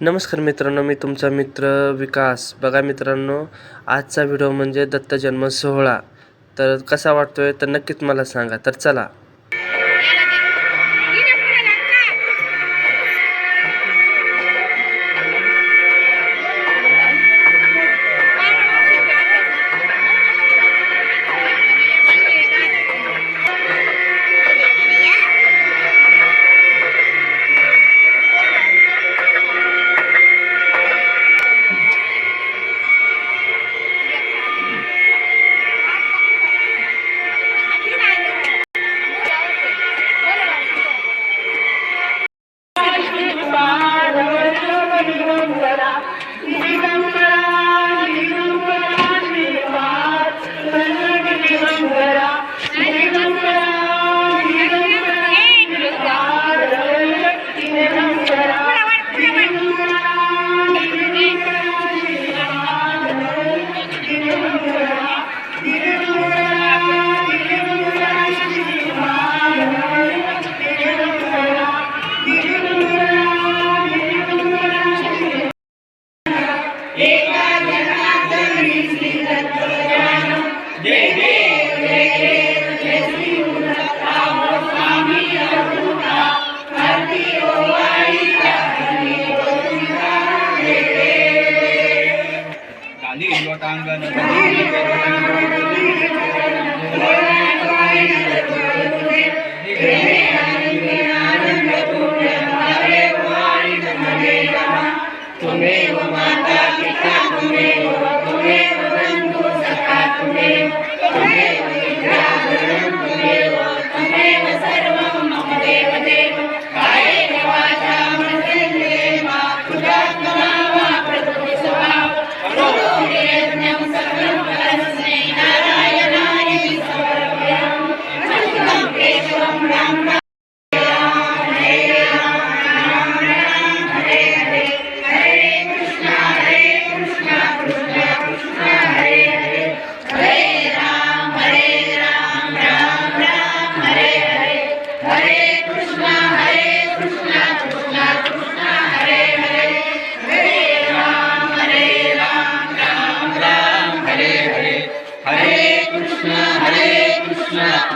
नमस्कार मित्रांनो मी तुमचा मित्र विकास. बघा मित्रांनो आजचा व्हिडिओ म्हणजे दत्त जन्म सोहळा. तर कसा वाटतोय? तर नक्कीच मला सांगा. तर चला. Amen.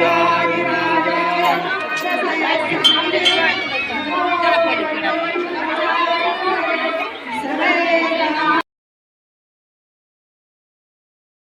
Father.